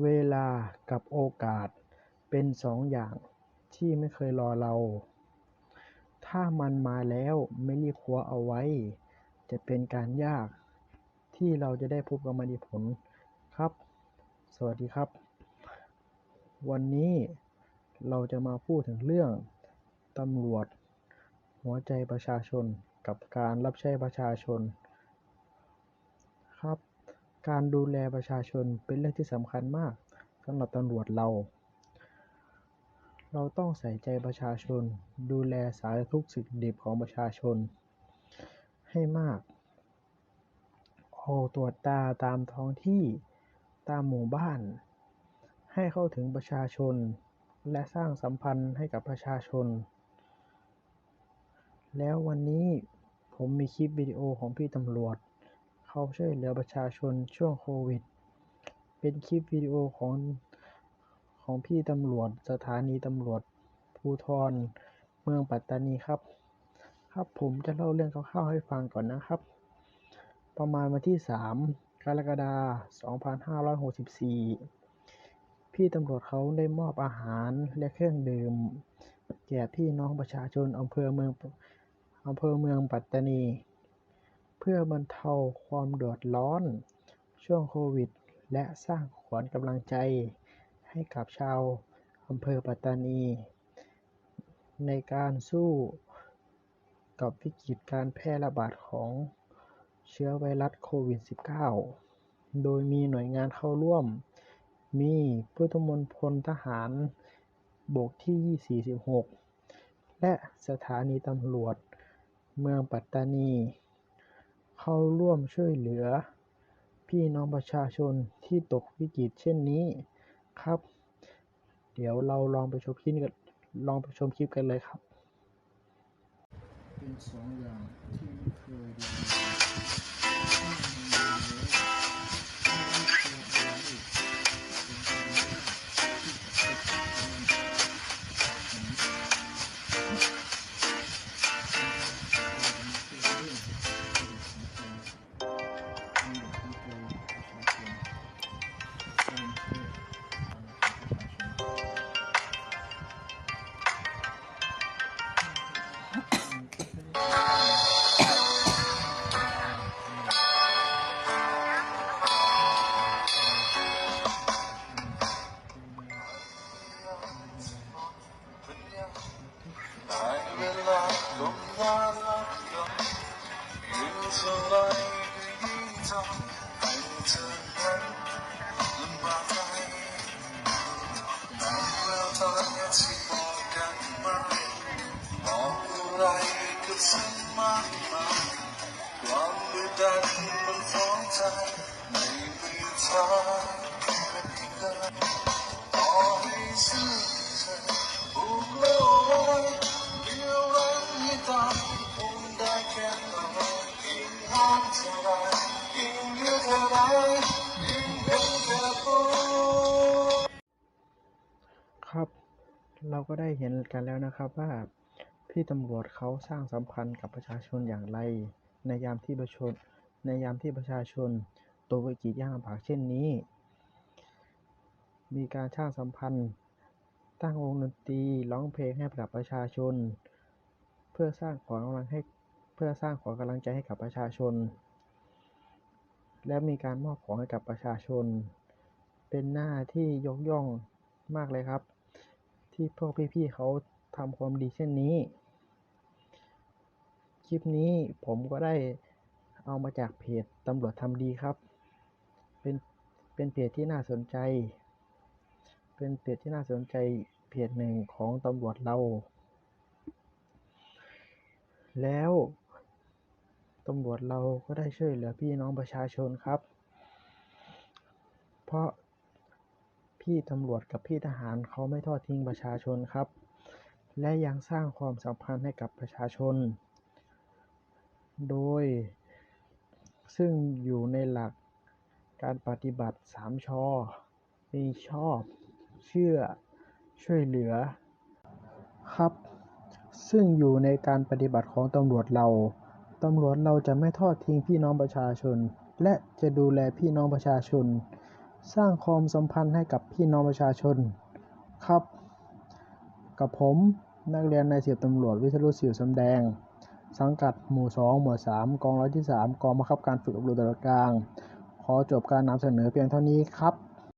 เวลากับโอกาสเป็นสองอย่างที่ไม่เคยรอเรา ถ้ามันมาแล้วไม่รีบคว้าเอาไว้ จะเป็นการยากที่เราจะได้พบกับมันอีผลครับ สวัสดีครับ วันนี้เราจะมาพูดถึงเรื่องตำรวจ หัวใจประชาชนกับการรับใช้ประชาชน ครับ การดูแลประชาชนเป็นเรื่องที่สำคัญมากสำหรับตำรวจเรา เราต้องใส่ใจประชาชน ดูแลสารทุกข์สุขดิบของประชาชน ให้มาก ออกตรวจตาตามท้องที่ตามหมู่บ้าน ให้เข้าถึงประชาชน และสร้างสัมพันธ์ให้กับประชาชน แล้ววันนี้ผมมีคลิปวิดีโอของพี่ตำรวจ เขาช่วยเหลือประชาชนช่วงโควิด เป็นคลิปวิดีโอของของพี่ตำรวจสถานีตำรวจภูธรเมืองปัตตานีครับ ครับผมจะเล่าเรื่องคร่าวๆให้ฟังก่อนนะครับ ประมาณวันที่ 3 กรกฎาคม 2564 พี่ตำรวจเขาได้มอบอาหารและเครื่องดื่ม แก่พี่น้องประชาชนอำเภอเมืองอำเภอเมืองปัตตานี เพื่อบรรเทาความเดือดร้อนช่วงโควิด และสร้างขวัญกำลังใจให้กับชาวอำเภอปัตตานี ในการสู้กับวิกฤตการแพร่ระบาดของเชื้อไวรัสโควิด -19 โดยมีหน่วยงานเข้าร่วม มีพุทธมณฑลทหารบกที่ 46 และสถานีตำรวจเมืองปัตตานี เข้าร่วมช่วยเหลือ พี่น้องประชาชนที่ตกวิกฤตเช่นนี้ครับ เดี๋ยวเราลองไปชมคลิปกันลองไปชมคลิปกันเลยครับ เป็นสองอย่างที่เคยดู ซึ้งมากมายความดุดดันมันฟ้องใจไม่มีทาง เราก็ได้เห็นกันแล้วนะครับว่าพี่ตำรวจเขาสร้างสัมพันธ์กับประชาชนอย่างไร ในยามที่ประชาชนในยามที่ประชาชนตกวิกฤตยากลำบากเช่นนี้ มีการสร้างสัมพันธ์ ตั้งวงดนตรีร้องเพลงให้กับประชาชน เพื่อสร้างขวัญกำลังให้เพื่อสร้างขวัญกำลังใจให้กับประชาชน และมีการมอบของให้กับประชาชน เป็นหน้าที่ยกย่องมากเลยครับ ที่พวกพี่ๆเขาทำความดีเช่นนี้ คลิปนี้ผมก็ได้เอามาจากเพจตำรวจทำดีครับ เป็นเป็นเพจที่น่าสนใจ เป็นเพจที่น่าสนใจเพจหนึ่งของตำรวจเรา แล้วตำรวจเราก็ได้ช่วยเหลือพี่น้องประชาชนครับ เพราะ พี่ตำรวจกับพี่ทหารเขาไม่ทอดทิ้งประชาชนครับ และยังสร้างความสัมพันธ์ให้กับประชาชน โดย ซึ่งอยู่ในหลักการปฏิบัติสามชอมีชอบ เชื่อ ช่วยเหลือ ครับ ซึ่งอยู่ในการปฏิบัติของตำรวจเราตำรวจเราจะไม่ทอดทิ้งพี่น้องประชาชน และจะดูแลพี่น้องประชาชน สร้างความสัมพันธ์ให้กับพี่น้องประชาชนครับ กับผมนักเรียนในสิบตำรวจวิทยุสิวสำแดง สังกัดหมู่ 2 หมู่ 3 กองร้อยที่ 3 กองบังคับการฝึกอบรมตำรวจกลาง ขอจบการนำเสนอเพียงเท่านี้ครับ